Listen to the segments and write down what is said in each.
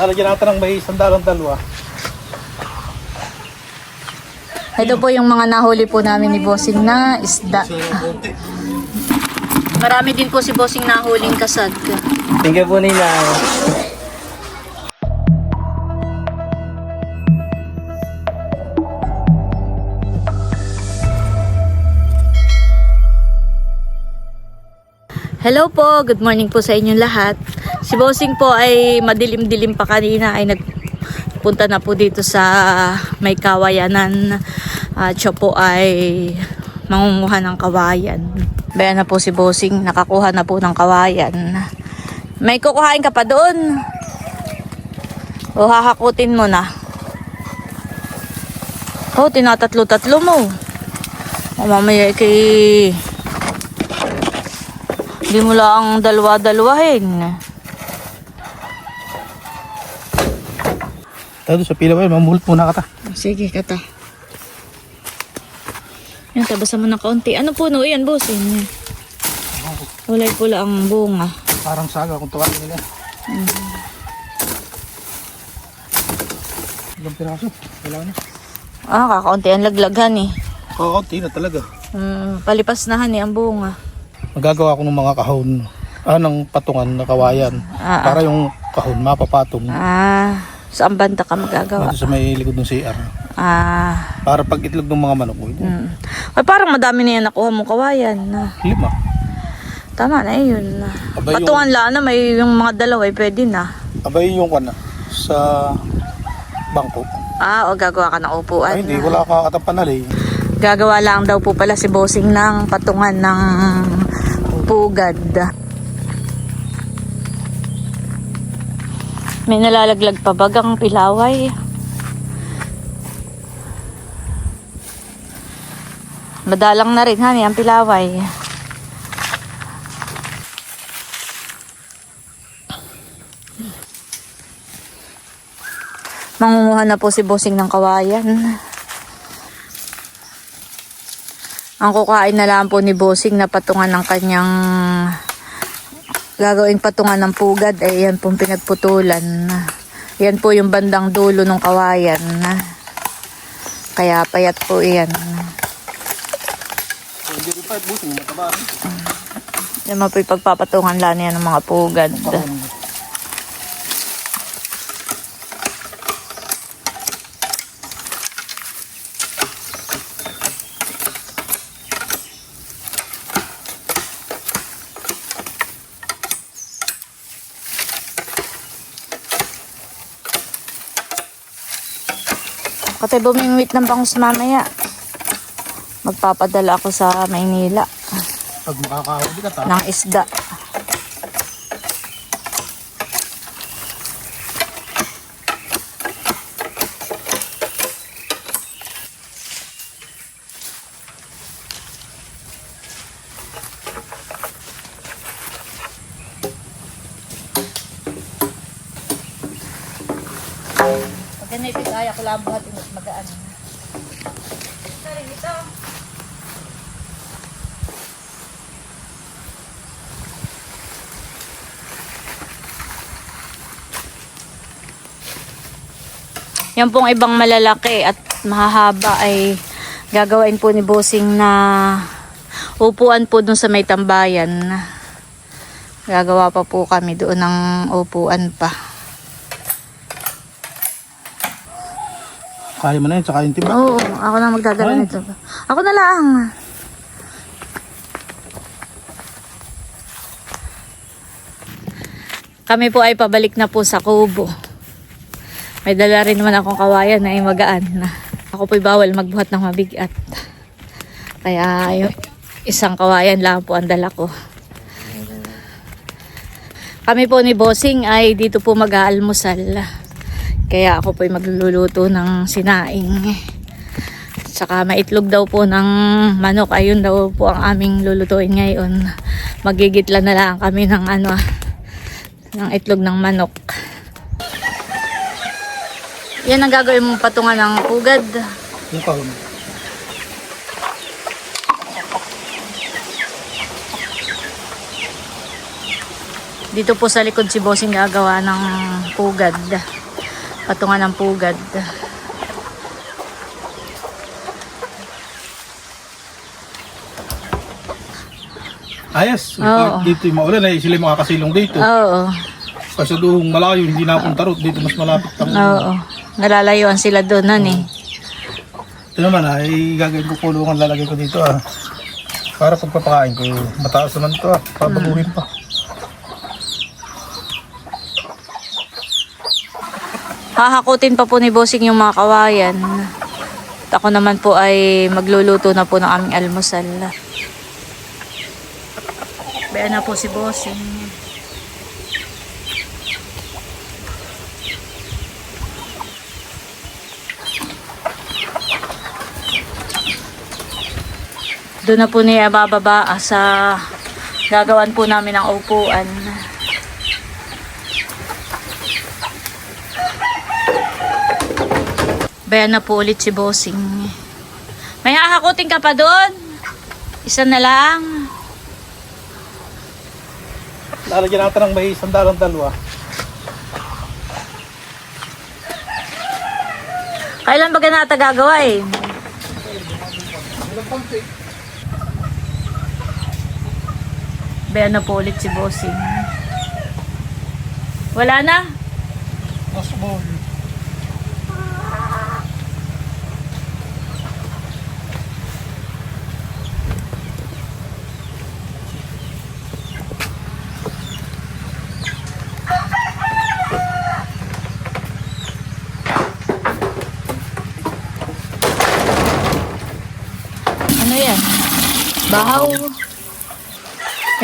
Lalagyan natin ng may sandalang dalawa. Ito po yung mga nahuli po namin ni Bossing na isda. Marami din po si Bossing nahuling kasag. Tingnan po nila. Hello po, good morning po sa inyong lahat. Si Bossing po ay madilim-dilim pa kanina ay nagpunta na po dito sa may kawayanan. At siya po ay mangunguha ng kawayan. Bayan na po si Bossing, nakakuha na po ng kawayan. May kukuhain ka pa doon. O hahakutin mo na. Oh, tinatatlo-tatlo mo. O mamaya kay hindi mo lang dalawa-dalawahin. Tayo sa pila ba yun, mamulot muna kata. Sige, kata. Yan, tabasa mo ng kaunti. Ano puno yan, bossing? Kulay pula ang bunga. Parang saga kung tawagin nila. Ilang piraso? Wala na. Ah, kakaunti ang laglagan eh. Kakaunti na talaga. Mm, palipas na han eh, ang bunga. Magagawa ko ng mga kahon. Ah, ng patungan na kawayan. Ah, ah. Para yung kahon mapapatong. Ah, saan banda ka magagawa? Dito sa may likod ng CR. Ah, Para pag itlog ng mga manok. Oh, mm. Ay, parang madami na yan nakuha mong kawayan. Ah, Lima. Tama na yun. Abay, yung- Patungan lang na may yung mga dalawa eh, pwede na. Abay yung kana sa bangko. Ah, o gagawa ka ng upuan. Ay, hindi. Wala ka katapanali. Gagawa lang daw po pala si Bossing ng patungan ng pugad. May nalalaglag pa bagang pilaway. Madalang na rin hani ang pilaway. Mangunguha na po si Bossing ng kawayan. Ang kukain na lang po ni Bossing na patungan ng kanyang gagawing patungan ng pugad ay yan pong pinagputulan. Yan po yung bandang dulo ng kawayan. Kaya payat po yan. Yan mo po yung pagpapatungan lang yan ng mga pugad. Katay bumingwit ng bangus mamaya. Magpapadala ako sa Maynila Pag makakahuli ka ta. ng isda. Ganito kaya ko lang buhatin mas magaan. Sorry, ito. Yan pong ibang malalaki at mahahaba ay gagawain po ni Bossing na upuan po dun sa may tambayan. Gagawa pa po kami doon ng upuan pa. Kaya mo na yun, tsaka yung timba. Oo, ako na magdadala Ay. nito. Ako na lang. Kami po ay pabalik na po sa kubo. May dala rin naman akong kawayan na ay magaan na. Ako po'y bawal magbuhat ng mabigat. Kaya yung isang kawayan lang po ang dala ko. Kami po ni Bossing ay dito po mag-aalmusal. Kaya ako po'y magluluto ng sinaing. Saka maitlog daw po ng manok. Ayun daw po ang aming lulutuin ngayon. Magigitla na lang kami ng ano ng itlog ng manok. Yan ang gagawin mong patungan ng pugad. Yung kahon. Dito po sa likod si Bossing gagawa ng pugad. Patungan ng pugad. Ayos. Oo. Dito yung maulan ay sila yung makakasilong dito. Oo. Kasi doon malayo, hindi napunta ron. Dito mas malapit ang... Oo. Nalalayuan sila doon nan eh. Ito naman ay gagawin ko kulungan lalagay ko dito ah. Para pagpapakain ko, mataas naman to ah. Pabaguhin pa. Hahakutin pa po ni Bossing yung mga kawayan. Ako naman po ay magluluto na po ng aming almusal. Baya na po si Bossing. Doon na po niya bababa sa gagawan po namin ng upuan. Bayan na po ulit si Bossing. May hahakutin ka pa doon? Isa na lang. Lalagyan natin ng may sandalang dalawa. Kailan ba ganata gagawa eh? Bayan na po ulit si Bossing. Wala na? Mas Ano yan? Bahaw.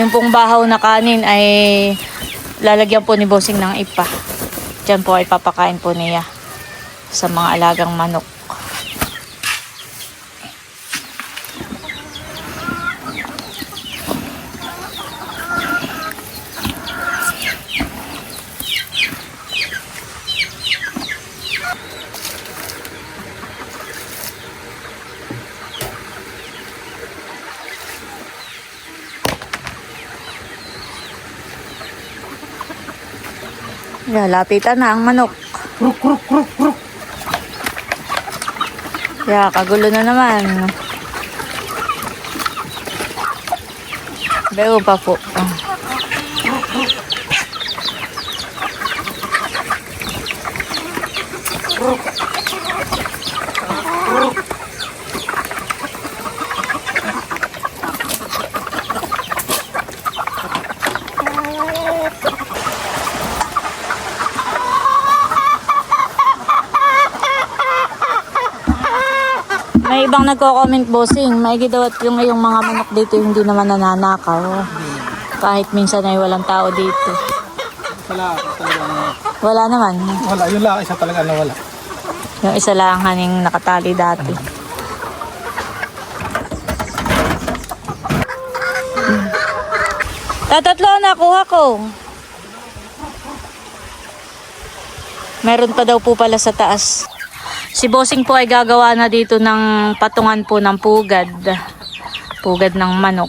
Yung pong bahaw na kanin ay lalagyan po ni Bossing ng ipa. Diyan po ay papakain po niya sa mga alagang manok. Lalapitan na ang manok. Kruk, kruk, kruk, kruk. Ya, kagulo na naman. Beo pa po. Ah. Nagko-comment bossing, may daw at yung yung mga manok dito hindi naman nananakaw. Kahit minsan ay walang tao dito. Wala, talagang... Wala naman. Wala, yun lang, isa talaga na wala. Yung isa lang haning nakatali dati. Tatatlo na kuha ko. Meron pa daw po pala sa taas. Si Bossing po ay gagawa na dito ng patungan po ng pugad. Pugad ng manok.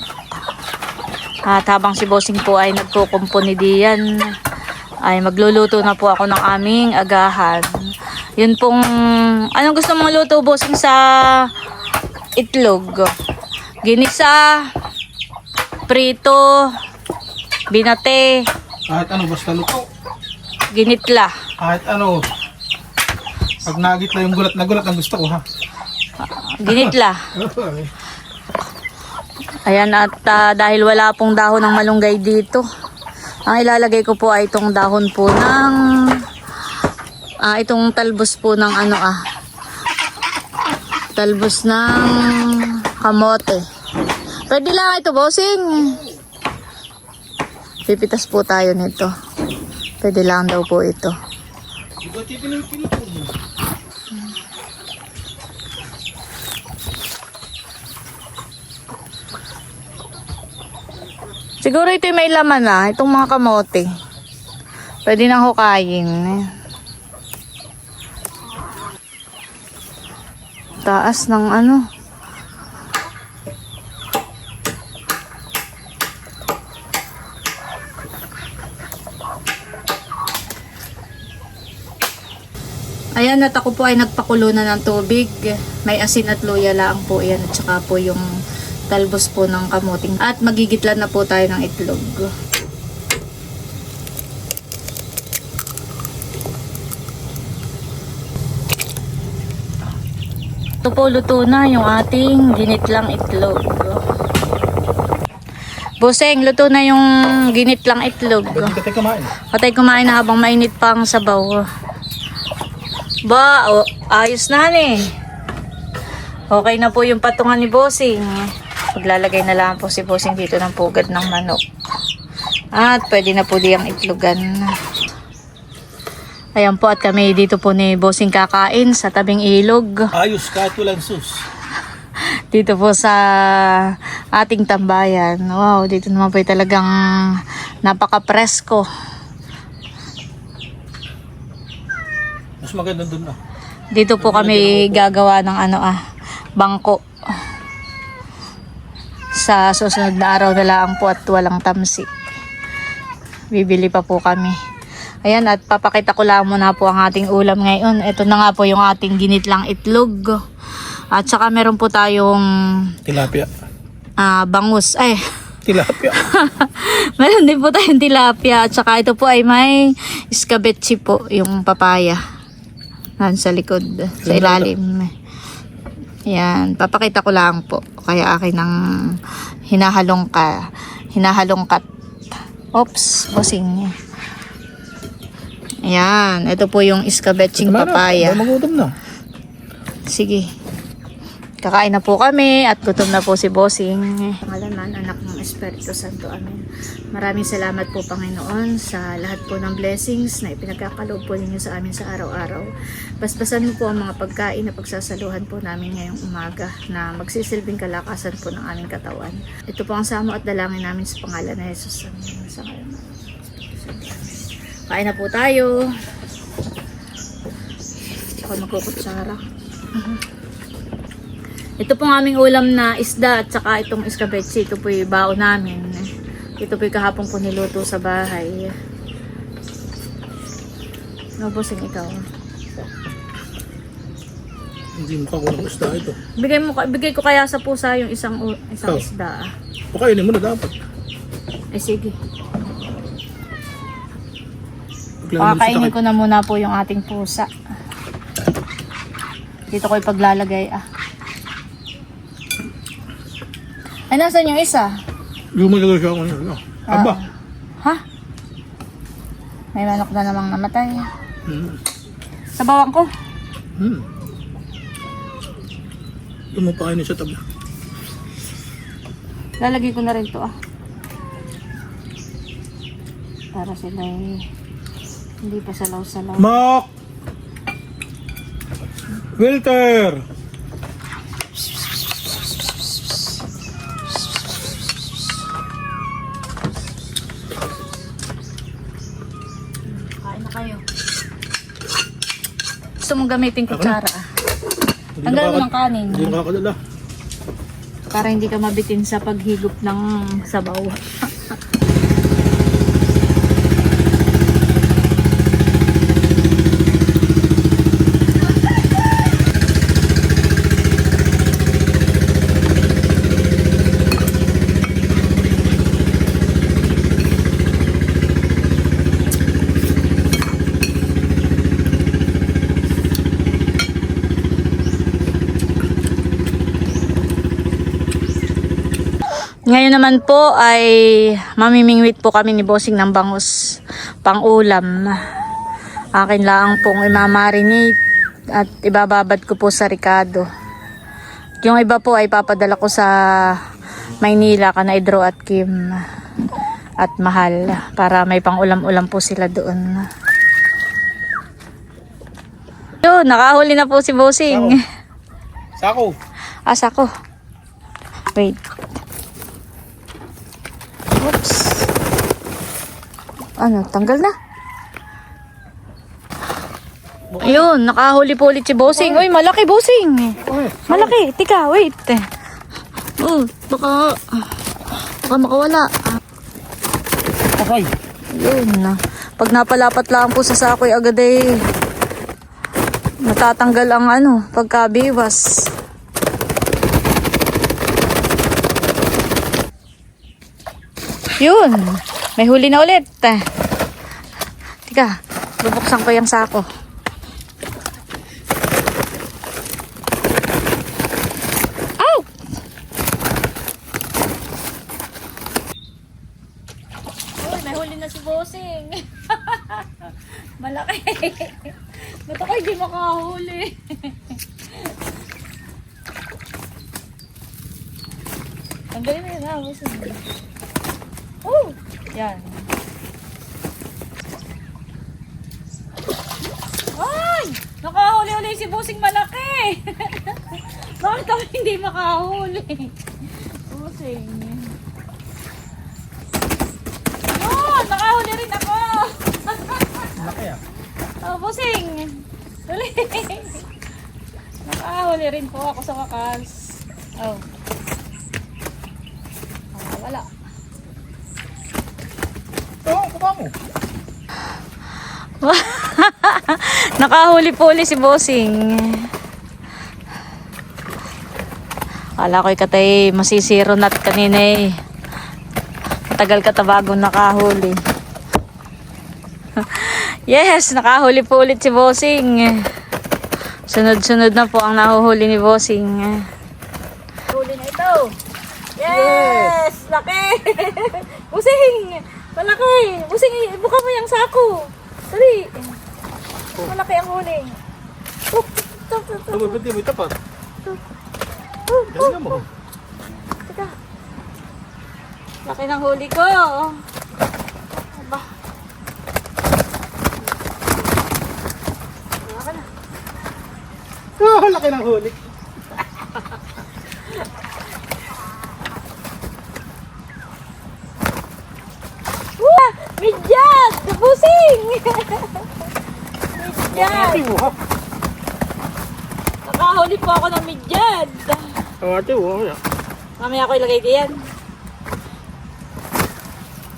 At habang si Bossing po ay nagkukumpuni diyan, ay magluluto na po ako ng aming agahan. Yun pong, anong gusto mong luto, Bossing, sa itlog? Ginisa, prito, binate, Kahit ano, basta luto. ginitla. Kahit ano. Pag nagit na yung gulat na gulat, ang gusto ko ha. Ginitla. Ayan at ah, dahil wala pong dahon ng malunggay dito, ang ilalagay ko po ay itong dahon po ng ah, itong talbos po ng ano ah talbos ng kamote. Pwede lang ito, bossing. Pipitas po tayo nito. Pwede lang daw po ito. Siguro ito may laman na. Itong mga kamote. Pwede na hukayin. Eh. Taas ng ano. Ayan, at ako po ay nagpakulo na ng tubig. May asin at luya lang po yan. At saka po yung talbos po ng kamuting. At magigitlan na po tayo ng itlog. Ito po luto na yung ating ginitlang itlog. Buseng, luto na yung ginitlang itlog. Tayo kumain. Patay kumain na habang mainit pa ang sabaw. Ba, o, ayos na eh. Okay na po yung patungan ni Bossing. Maglalagay na lang po si Bossing dito ng pugad ng manok. At pwede na po diyang itlogan. Ayan po at kami dito po ni Bossing kakain sa tabing ilog. Ayos kahit walang sus. Dito po sa ating tambayan. Wow, dito naman po talagang napaka-presko. Mas maganda dun ah. Dito po kami gagawa ng ano ah, bangko. Sa susunod na araw na lang po at walang tamsi. Bibili pa po kami. Ayan at papakita ko lang muna po ang ating ulam ngayon. Ito na nga po yung ating ginitlang itlog. At saka meron po tayong Tilapia. ah, bangus. Ay, Tilapia. meron din po tayong tilapia. At saka ito po ay may iskabetsi po, yung papaya. Nan sa likod, sa ilalim. Yan, papakita ko lang po. Kaya akin ng hinahalong ka, hinahalongkat. Oops, bossing. Yan, ito po yung iskabetsing papaya. Magutom na. Sige. Kakain na po kami at gutom na po si Bossing. Pangalaman, anak ng Espiritu Santo. Amen. Maraming salamat po Panginoon sa lahat po ng blessings na ipinagkakaloob po ninyo sa amin sa araw-araw. Basbasan mo po ang mga pagkain na pagsasaluhan po namin ngayong umaga na magsisilbing kalakasan po ng aming katawan. Ito po ang samo at dalangin namin sa pangalan na Jesus. Amen. Sa. Kain na po tayo. Ako magkukutsara. Ito pong aming ulam na isda at saka itong iskabetsi. Ito po yung bao namin. Ito po yung kahapon po niluto sa bahay. Nabusing ikaw. Hindi mo kakulang isda ito. Bigay, mo, bigay ko kaya sa pusa yung isang, isang Oh. isda. ah. Pakainin mo na dapat. Ay sige. Pakakainin takip. ko na muna po yung ating pusa. Dito ko ipaglalagay ah. Ay, nasan yung isa? Yung magagawin siya ako ano. Ah. Aba. Ha? May manok na namang namatay. Hmm. Sa bawang ko. Hmm. Lumapakainin sa tabla. Lalagay ko na rin to ah. Para sila eh, hindi pa salaw-salaw. Mak! Wilter! Gusto mong gamitin kutsara gano'n nakaka- ng kanin. Hindi nakakadala. Para hindi ka mabitin sa paghigop ng sabaw. Ngayon naman po ay mamimingwit po kami ni Bossing ng bangus pang ulam. Akin lang pong imamarinate at ibababad ko po sa Ricardo. Yung iba po ay papadala ko sa Maynila, Kanaidro at Kim at Mahal para may pang ulam-ulam po sila doon. Yun, nakahuli na po si Bossing. Sako! Asa ko. Wait. Oops. Ano, tanggal na. Ayun, nakahuli po ulit si Bossing. Uy, malaki Bossing. Malaki. Tika, wait. Oh, baka, baka makawala. Aray! Yun. Pag napalapat lang po sa sakoy agad eh. natatanggal ang ano, pagkabiwas. Yun, may huli na ulit. Tika, bubuksan ko yung sako. Ow! Uy, may huli na si Bossing. Malaki. Ba't ako hindi makahuli? Ang galing na yun ha, Bossing. Yan. Ay! Nakahuli-huli si Bossing malaki! Bakit ako hindi makahuli? Bossing. Oh, nakahuli rin ako! Laki ah. Oh, Bossing! Huli! Nakahuli rin po ako sa wakas. Oh. Oh, wala. Oo, kuha mo. Nakahuli po ulit si Bossing. Kala ko ikatay masisiro nat kanina eh. Matagal ka ta bago nakahuli. yes, nakahuli po ulit si Bossing. Sunod-sunod na po ang nahuhuli ni Bossing. Huli na ito. Yes! Laki! Bossing! Malaki! Bossing, ibuka mo yung sako. Dali! Malaki ang huli. Oh, ito, ito. Ito, ba't di mo itapat? Oh, mo. Teka. Laki ng huli ko. Aba. Wala ka na. Ah, laki ng huli. Ha. Nakahuli po ako ng midyat. Ate mo ha. Mamaya ko ilagay diyan.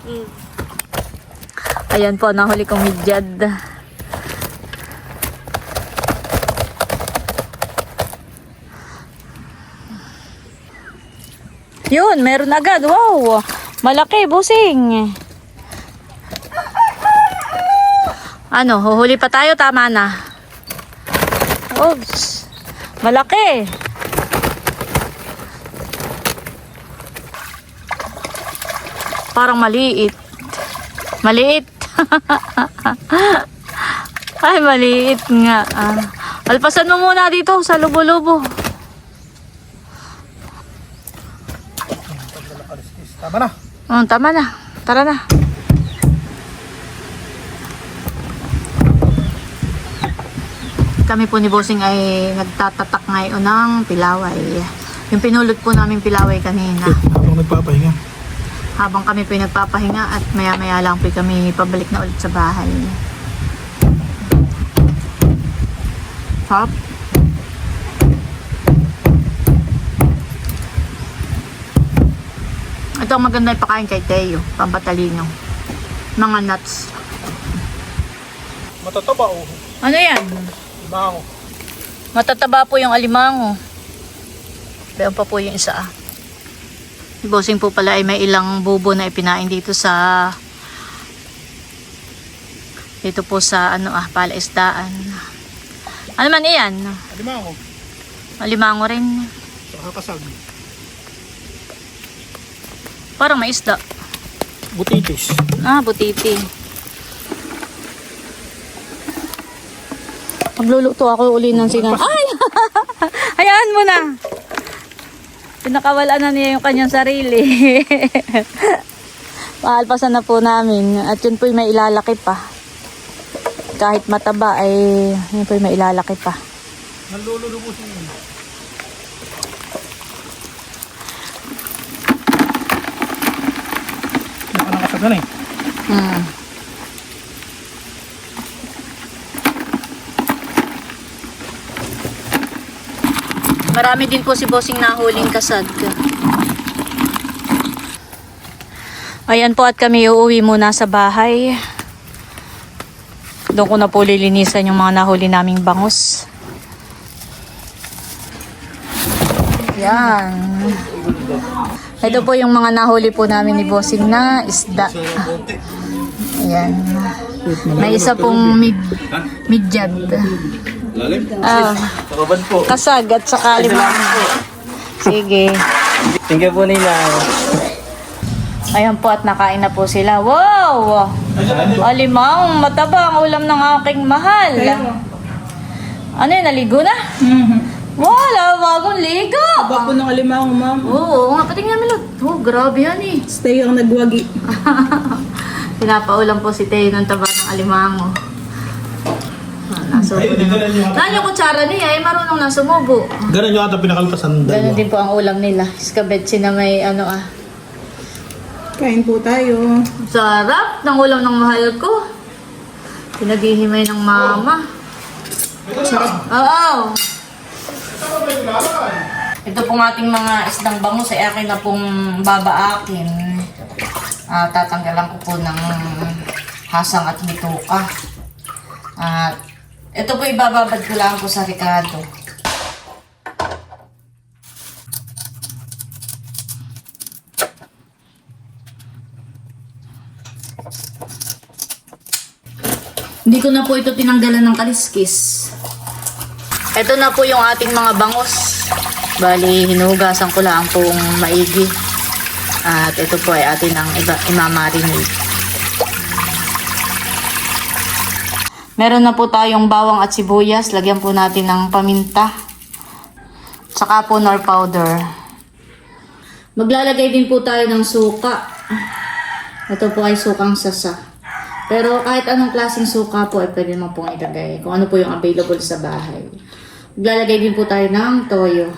Mm. Ayan po, nahuli kong midyad. Yun, meron agad. Wow! Malaki, busing. Ano, huhuli pa tayo? Tama na. Oops. Malaki. Parang maliit. Maliit. Ay, maliit nga. Ah. Alpasan mo muna dito sa lubo-lubo. Tama na. Oh, tama na. Tara na. Kami po ni Bossing ay nagtatatak ngayon ng pilaway. Yung pinulot po namin pilaway kanina. Habang nagpapahinga. Habang kami po nagpapahinga at maya maya lang po kami pabalik na ulit sa bahay. Sarap. Ito ang maganda ipakain kay Teo, pampatalino. Mga nuts. Matataba oh. Ano yan? Ako. Matataba po yung alimango. Bayan pa po yung isa ah. Si Bossing po pala ay may ilang bubo na ipinain dito sa dito po sa ano ah, palaisdaan. Ano man iyan? Lima ako. Alimango rin. Saka kasag. Parang may isda. Butitis. Ah, butiti. Magluluto ako uli ng sigang. Ay! Hayaan mo na. Pinakawalan na niya yung kanyang sarili. Paalpasan na po namin. At yun po'y may ilalaki pa. Kahit mataba ay yun po'y may ilalaki pa. Nalululubo siya yun. Naka nakasag na eh. Hmm. Marami din po si bossing nahuling kasad ka. Ayan po at kami uuwi muna sa bahay. Doon ko na po lilinisan yung mga nahuli naming bangus. Yan. Ito po yung mga nahuli po namin ni Bossing na isda. Ayan. May isa pong mid, midyad. Ah, Kaban po. kasag at saka limango. Sige. Thank you po nila. Ayan po at nakain na po sila. Wow! Alimang, mataba ang ulam ng aking mahal. Ano yun, naligo na? Wala, bagong ligo. Bako ng alimango, ma'am. Oo, nga, patingin namin lang. Oh, grabe yan eh. Stay ang nagwagi. Pinapaulam po si Teo ng taba ng alimango. Nasubo na. Saan yung kutsara niya eh, marunong na sumubo. Ganun yung ata pinakalpasan Ganon dalawa. din po ang ulam nila. Iskabetsi na may ano ah. Kain po tayo. Sarap ng ulam ng mahal ko. Pinaghihimay ng mama. Oo. Ito pong ating mga isdang bangus ay akin na pong babaakin. Ah, tatanggalan ko po ng hasang at bituka. At ito po ibababad ko lang po sa Ricardo. Hindi ko na po ito tinanggalan ng kaliskis. Ito na po yung ating mga bangus. Bali, hinugasan ko lang pong maigi. At ito po ay atin ang iba, imamarinate. Meron na po tayong bawang at sibuyas. Lagyan po natin ng paminta. Tsaka po nor powder. Maglalagay din po tayo ng suka. Ito po ay sukang sasa. Pero kahit anong klaseng suka po ay pwede naman pong ilagay. Kung ano po yung available sa bahay. Maglalagay din po tayo ng toyo.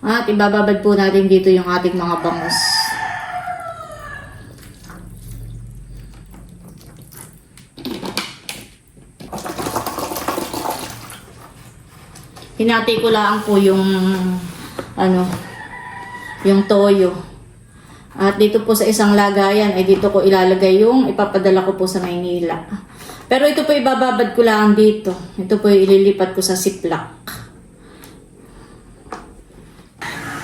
At ibababad po natin dito yung ating mga bangus. Hinati ko lang po yung ano, yung toyo. At dito po sa isang lagayan, ay dito ko ilalagay yung ipapadala ko po sa Maynila. Pero ito po ibababad ko lang dito. Ito po ililipat ko sa Ziploc.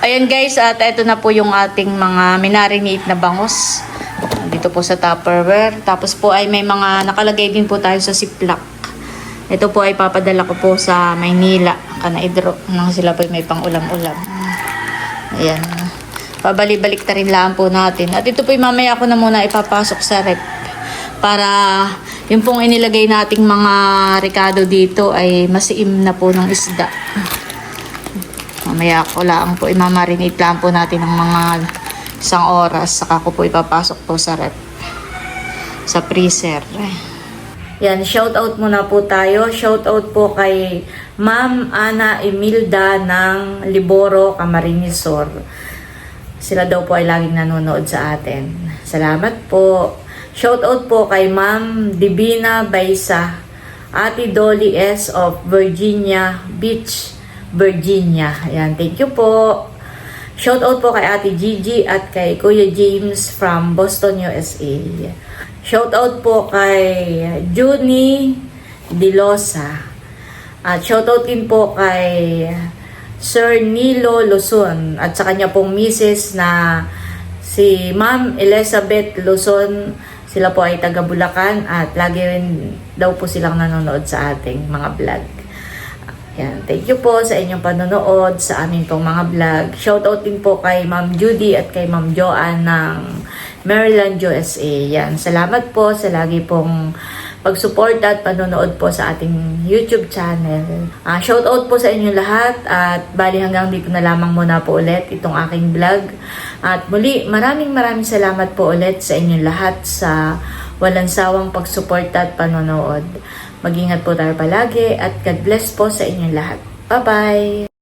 Ayan guys, at ito na po yung ating mga minarinate na bangus. Dito po sa Tupperware. Tapos po ay may mga nakalagay din po tayo sa Ziploc. Ito po ay papadala ko po sa Maynila. Kanaidro. Nang sila po ay may pang ulam-ulam. Ayan. Pabalik-balik ta rin lang po natin. At ito po ay mamaya ko na muna ipapasok sa rep. Para yung pong inilagay nating mga rekado dito ay masiim na po ng isda. Mamaya ko lang po imamarinate lang po natin ng mga isang oras. Saka ko po ipapasok po sa rep. Sa freezer. Yan, shout out muna po tayo. Shout out po kay Ma'am Ana Emilda ng Liboro, Camarinesor. Sila daw po ay laging nanonood sa atin. Salamat po. Shout out po kay Ma'am Divina Baisa, Ate Dolly S. of Virginia Beach, Virginia. Ayan, thank you po. Shout out po kay Ate Gigi at kay Kuya James from Boston, USA. Shout out po kay Juni Dilosa. At shout out din po kay Sir Nilo Luzon at sa kanya pong misis na si Ma'am Elizabeth Luzon. Sila po ay taga Bulacan at lagi rin daw po silang nanonood sa ating mga vlog. Yan. Thank you po sa inyong panonood sa aming pong mga vlog. Shoutout din po kay Ma'am Judy at kay Ma'am Joanne ng Maryland, USA. Yan. Salamat po sa lagi pong pagsuporta at panonood po sa ating YouTube channel. Uh, shoutout po sa inyo lahat at bali hanggang dito na lamang muna po ulit itong aking vlog. At muli, maraming maraming salamat po ulit sa inyong lahat sa walang sawang pagsuporta at panonood. Mag-ingat po tayo palagi at God bless po sa inyong lahat. Bye-bye!